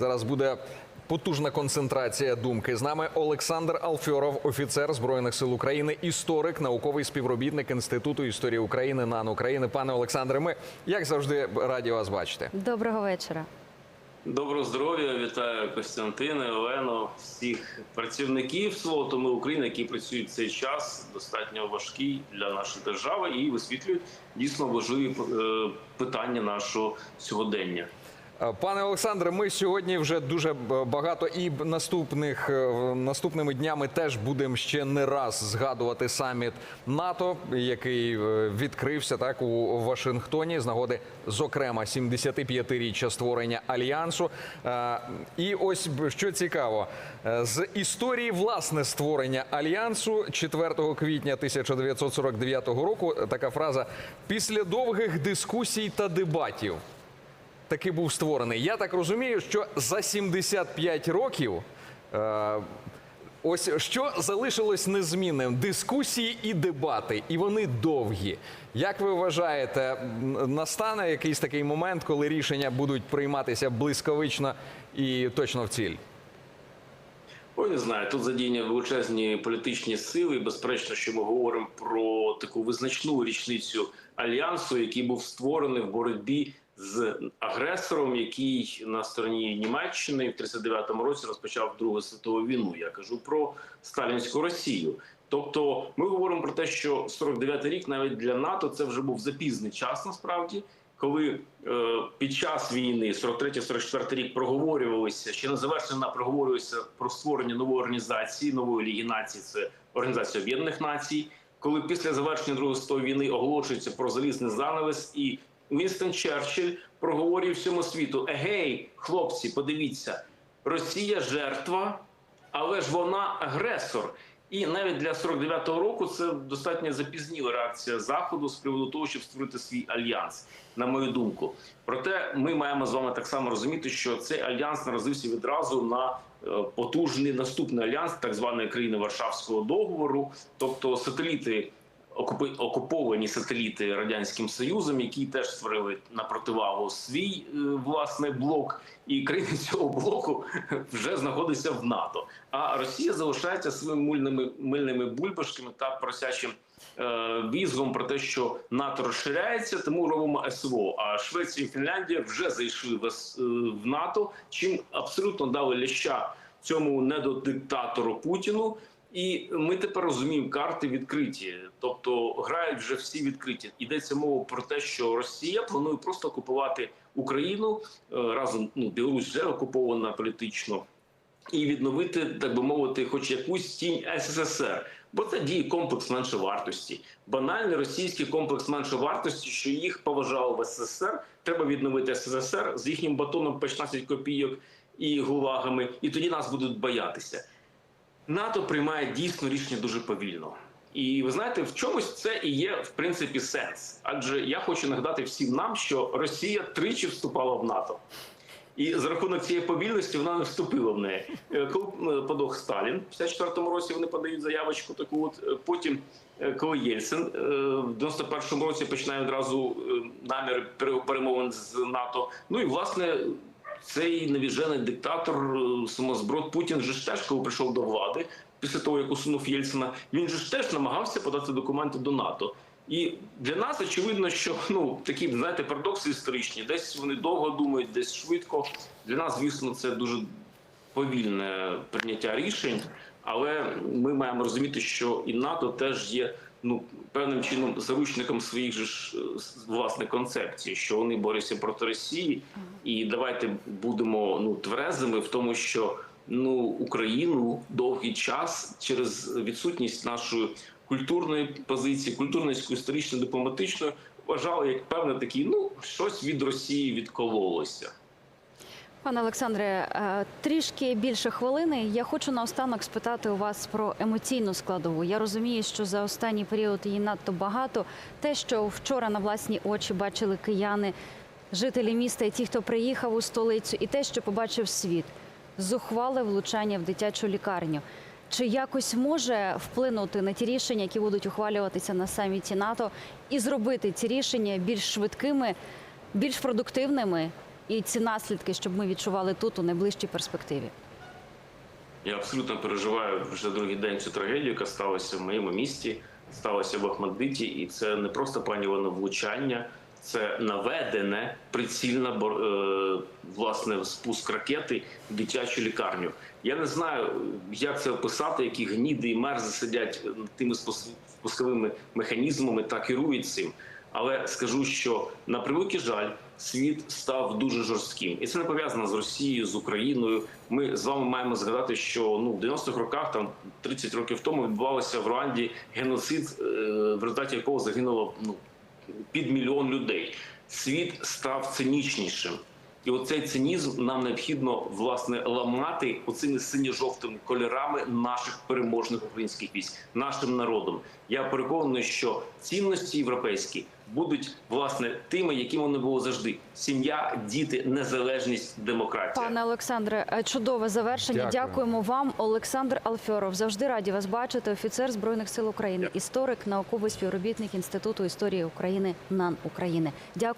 Зараз буде потужна концентрація думки. З нами Олександр Алфьоров, офіцер збройних сил України, історик, науковий співробітник Інституту історії України НАН України. Пане Олександре, ми як завжди раді вас бачити. Доброго вечора. Доброго здоров'я, вітаю Костянтина, Олену, всіх працівників свого тому України, які працюють в цей час, достатньо важкий для нашої держави і висвітлюють дійсно важливі е, питання нашого сьогодення. Е, Пане Олександре, ми сьогодні вже дуже багато і наступних е, наступними днями теж будемо ще не раз згадувати саміт НАТО, який е, відкрився так у Вашингтоні з нагоди, зокрема, 75-річчя створення альянсу. І ось що цікаво, з історії власне створення альянсу 4 квітня 1949 року. Така фраза після довгих дискусій та дебатів таки був створений. Я так розумію, що за 75 років. Е, Ось що залишилось незмінним: дискусії і дебати, і вони довгі. Як ви вважаєте, настане якийсь такий момент, коли рішення будуть прийматися блискавично і точно в ціль? Ой, не знаю, тут задіяні величезні політичні сили. Безперечно, що ми говоримо про таку визначну річницю альянсу, який був створений в боротьбі з агресором, який на стороні Німеччини в 39-му році розпочав Другу світову війну. Я кажу про сталінську Росію. Тобто, ми говоримо про те, що 49-й рік навіть для НАТО це вже був запізний час, насправді. Коли е, під час війни 43-44 рік проговорювалися, ще не завершена проговорювалися про створення нової організації, нової ліги націй, це Організація Об'єднаних Націй. Коли після завершення Другої світової війни оголошується про залізний занавес, і Вінстон Черчилль проговорює всьому світу: Егей, хлопці, подивіться, Росія жертва, але ж вона агресор. І навіть для 49-го року це достатньо запізніла реакція заходу з приводу того, щоб створити свій альянс, на мою думку. Проте ми маємо з вами так само розуміти, що цей альянс наразився відразу на е, потужний наступний альянс, так званої країни Варшавського договору, тобто сателіти. Окупи- Окуповані сателіти радянським союзом, які теж створили на противагу свій е, власний блок, і країни цього блоку вже знаходиться в НАТО. А Росія залишається своїми мильними мильними бульбашками та просячим е, візгом про те, що НАТО розширяється, тому робимо СВО. А Швеція і Фінляндія вже зайшли в, е, в НАТО, чим абсолютно дали ляща цьому недодиктатору Путіну. І ми тепер розуміємо, карти відкриті, тобто грають вже всі відкриті. Йдеться мова про те, що Росія планує просто окупувати Україну е, разом. Ну Білорусь вже окупована політично, і відновити, так би мовити, хоч якусь тінь СССР. Бо це діє комплекс меншовартості. Банальний російський комплекс меншовартості, що їх поважали в СССР. Треба відновити СССР з їхнім батоном по 16 копійок і гулагами, і тоді нас будуть боятися. НАТО приймає дійсно рішення дуже повільно. І ви знаєте, в чомусь це і є в принципі сенс. Адже я хочу нагадати всім нам, що Росія тричі вступала в НАТО. І за рахунок цієї повільності вона не вступила в неї. Е, Коли е, подох Сталін в 54-му році вони подають заявочку таку. От е, потім, коли Єльцин в 91-му році починає одразу намір пере- перемовин з НАТО. Ну і власне цей навіжений диктатор е, самозброд Путін же теж, коли прийшов до влади після того, як усунув Єльцина, він же ж теж намагався подати документи до НАТО. І для нас очевидно, що ну такі знаєте парадокси історичні. Десь вони довго думають, десь швидко. Для нас, звісно, це дуже повільне прийняття рішень, але ми маємо розуміти, що і НАТО теж є ну певним чином заручником своїх же ж е, власних концепцій, що вони борються проти Росії, і давайте будемо ну тверезими в тому, що ну Україну довгий час через відсутність нашої культурної позиції, культурно-історичної, дипломатичної вважали як певне такі, ну щось від Росії відкололося. Пане Олександре, е, трішки більше хвилини. Я хочу наостанок спитати у вас про емоційну складову. Я розумію, що за останній період її надто багато. Те, що вчора на власні очі бачили кияни, жителі міста і ті, хто приїхав у столицю, і те, що побачив світ, зухвале влучання в дитячу лікарню. Чи якось може вплинути на ті рішення, які будуть ухвалюватися на саміті НАТО, і зробити ці рішення більш швидкими, більш продуктивними і ці наслідки, щоб ми відчували тут у найближчій перспективі? Я абсолютно переживаю вже другий день цю трагедію, яка сталася в моєму місті, сталася в Ахмадиті, і це не просто пані Івано влучання, це наведене прицільна бор- е, власне спуск ракети в дитячу лікарню. Я не знаю, як це описати, які гніди і мерзи сидять над тими спус- спусковими механізмами та керують цим. Але скажу, що на превеликий жаль, світ став дуже жорстким, і це не пов'язано з Росією, з Україною. Ми з вами маємо згадати, що ну в 90-х роках, там 30 років тому, відбувалося в Руанді геноцид, е, в результаті якого загинуло ну під мільйон людей. Світ став цинічнішим. І оцей цинізм нам необхідно власне ламати оцими синьо-жовтими кольорами наших переможних українських військ, нашим народом. Я переконаний, що цінності європейські будуть власне тими, якими вони були завжди: сім'я, діти, незалежність, демократія. Пане Олександре, е, чудове завершення. Дякую. Дякуємо вам, Олександр Алфьоров. Завжди раді вас бачити. Офіцер збройних сил України, історик, науковий співробітник інституту історії України НАН України. Дякуємо.